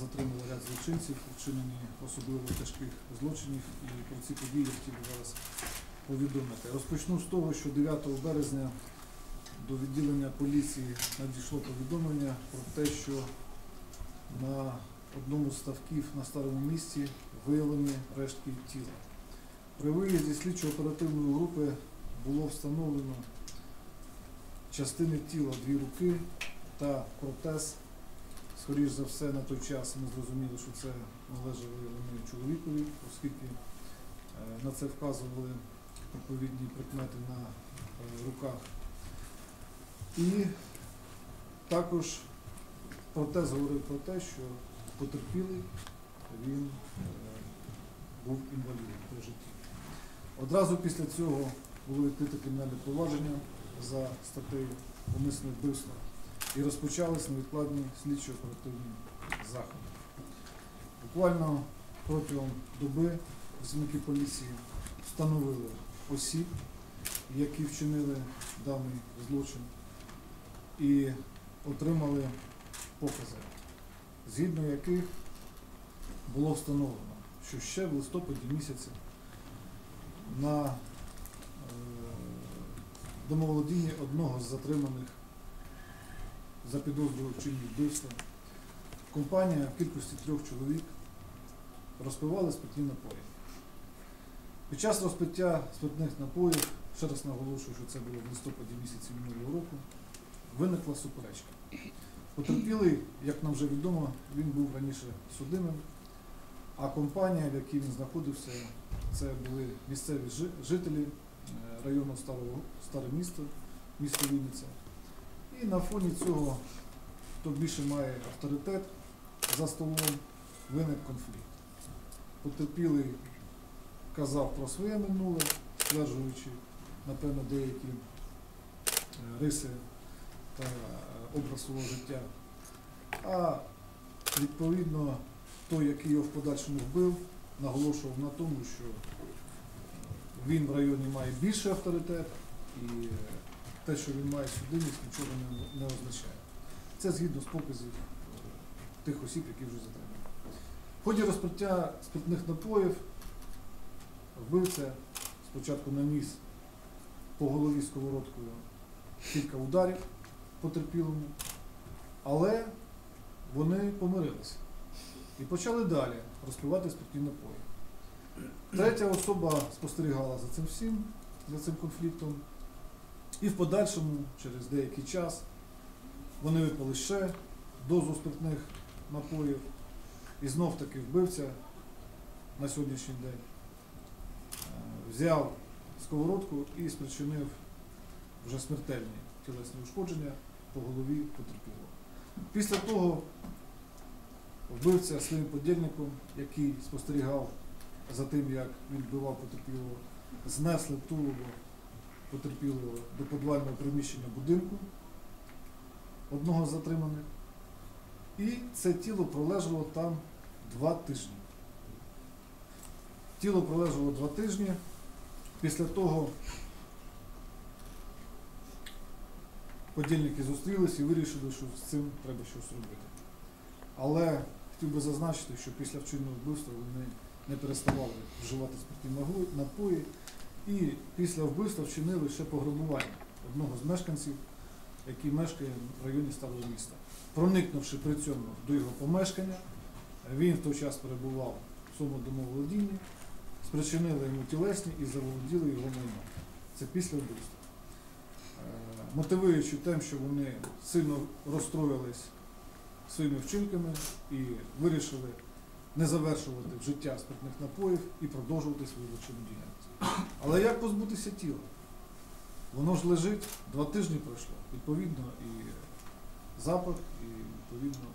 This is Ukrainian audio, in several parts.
затримали ряд злочинців, вчинені особливо тяжких злочинів, і про ці події я хотів би зараз повідомити. Розпочну з того, що 9 березня до відділення поліції надійшло повідомлення про те, що на одному з ставків на старому місці виявлені рештки тіла. При виїзді слідчо-оперативної групи було встановлено частини тіла дві руки та протез. Скоріш за все, на той час ми зрозуміли, що це належали вони чоловікові, оскільки е, на це вказували відповідні прикмети на е, руках. І також протез говорив про те, що потерпілий він е, був інвалідом при житті. Одразу після цього було відкрите кримінальне провадження за статтею умисне вбивство і розпочались невідкладні слідчо-оперативні заходи. Буквально протягом доби працівники поліції встановили осіб, які вчинили даний злочин, і отримали покази, згідно яких було встановлено, що ще в листопаді місяці на е, домоволодінні одного з затриманих за підозрою вчинення вбивства компанія в кількості трьох чоловік розпивали спиртні напої. Під час розпиття спиртних напоїв, ще раз наголошую, що це було в листопаді місяці минулого року, виникла суперечка. Потерпілий, як нам вже відомо, він був раніше судимим, а компанія, в якій він знаходився, це були місцеві жителі е, району Старого, Старе місто, місто Вінниця. І на фоні цього, хто більше має авторитет за столом, виник конфлікт. Потерпілий казав про своє минуле, стверджуючи, напевно, деякі е, риси та е, образ свого життя. А відповідно той, який його в подальшому вбив, наголошував на тому, що він в районі має більший авторитет і е, те, що він має судимість, нічого не, не означає. Це згідно з показів е, тих осіб, які вже затримані. В ході розпиття спиртних напоїв вбивця спочатку наніс по голові сковородкою кілька ударів потерпілому, але вони помирилися і почали далі розпивати спиртні напої. Третя особа спостерігала за цим всім, за цим конфліктом. І в подальшому, через деякий час, вони випили ще дозу спиртних напоїв. І знов таки вбивця на сьогоднішній день е, взяв сковородку і спричинив вже смертельні тілесні ушкодження по голові потерпілого. Після того вбивця своїм подільником, який спостерігав за тим, як він вбивав потерпілого, знесли тулово потерпілого до подвального приміщення будинку одного з затриманих. І це тіло пролежало там два тижні. Тіло пролежало два тижні. Після того подільники зустрілись і вирішили, що з цим треба щось робити. Але хотів би зазначити, що після вчинного вбивства вони не переставали вживати спиртні напої. І після вбивства вчинили ще пограбування одного з мешканців, який мешкає в районі старого міста. Проникнувши при цьому до його помешкання, він в той час перебував в своєму домоволодінні, спричинили йому тілесні і заволоділи його майном. Це після вбивства. Е, Мотивуючи тим, що вони сильно розстроїлись своїми вчинками і вирішили не завершувати життя спиртних напоїв і продовжувати свою злочинну діяльність. Але як позбутися тіла? Воно ж лежить, два тижні пройшло. Відповідно, і запах, і відповідно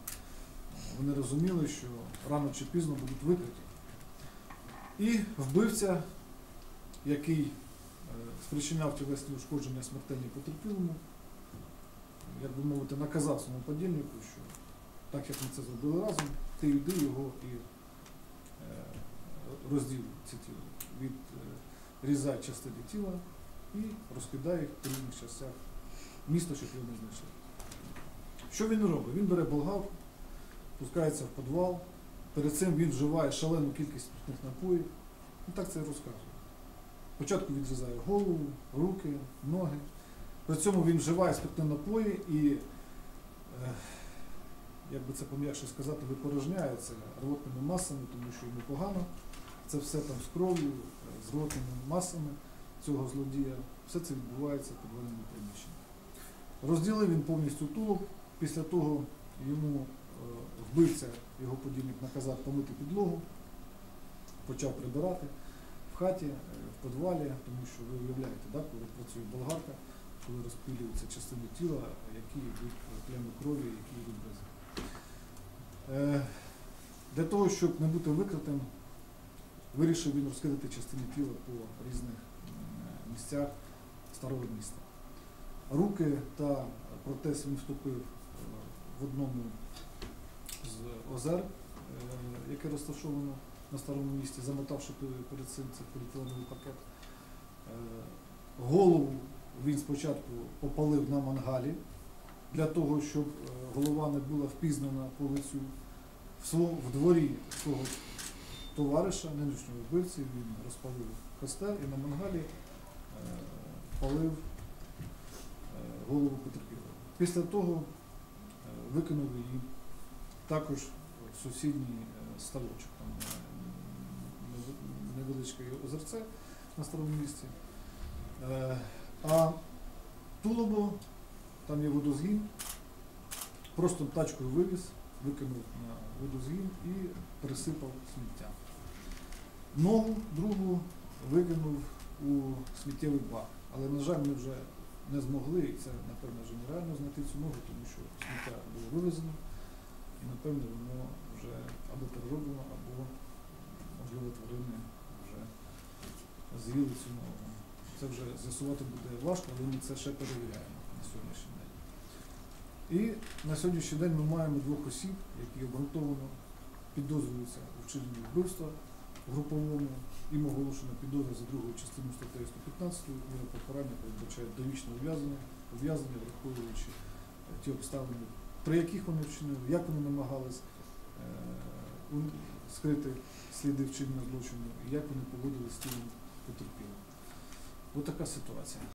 вони розуміли, що рано чи пізно будуть викриті. І вбивця, який е, спричиняв тілесні ушкодження смертельні потерпілому, як би мовити, наказав своєму подільнику, що так як ми це зробили разом, ти йди його і е, розділ це тіло. Відрізай частини тіла і розкидай їх в різних частях міста, щоб його не знайшли. Що він робить? Він бере болгарку, спускається в підвал. Перед цим він вживає шалену кількість спиртних напоїв. Ну так це і розказує. Спочатку відрізає голову, руки, ноги. При цьому він вживає спиртні напої і, е, як би це пом'якше сказати, випорожняється рвотними масами, тому що йому погано. Це все там з кров'ю, з рвотними масами цього злодія. Все це відбувається в підвальному приміщенні. Розділив він повністю тулуб. Після того йому е, вбивця, його подільник наказав помити підлогу, почав прибирати в хаті, е, в підвалі, тому що ви уявляєте, да, коли працює болгарка, коли розпилюються частини тіла, які йдуть е, плями крові, які йдуть без. Е, Для того, щоб не бути викритим, вирішив він розкидати частини тіла по різних місцях старого міста. Руки та протез він вступив е, в одному з озер, е, яке розташовано на старому місті, замотавши перед цим цей поліетиленовий пакет. Е, Голову він спочатку попалив на мангалі для того, щоб е, голова не була впізнана по лицю. В, свого, в дворі свого товариша, нинішнього вбивці, він розпалив костер і на мангалі е, палив е, голову потерпілого. Після того е, викинув її також в сусідній е, ставочок. Там е, невеличке озерце на старому місці. А тулубо, там є водозгін, просто тачкою вивіз, викинув на водозгін і присипав сміття. Ногу другу викинув у сміттєвий бак. Але, на жаль, ми вже не змогли, і це, напевно, вже нереально знайти цю ногу, тому що сміття було вивезено, і, напевно, воно вже або перероблено, або, можливо, тварини вже з'їли цю ногу. Це вже з'ясувати буде важко, але ми це ще перевіряємо на сьогоднішній день. І на сьогоднішній день ми маємо двох осіб, які обґрунтовано підозрюються у вчиненні вбивства груповому. Їм оголошено підозра за другою частиною статтею 115 міра покарання передбачає довічне ув'язнення, ув'язнення, враховуючи е, ті обставини, при яких вони вчинили, як вони намагались е, скрити сліди вчинення злочину, і як вони поводилися з тілом потерпілим. Ось така ситуація.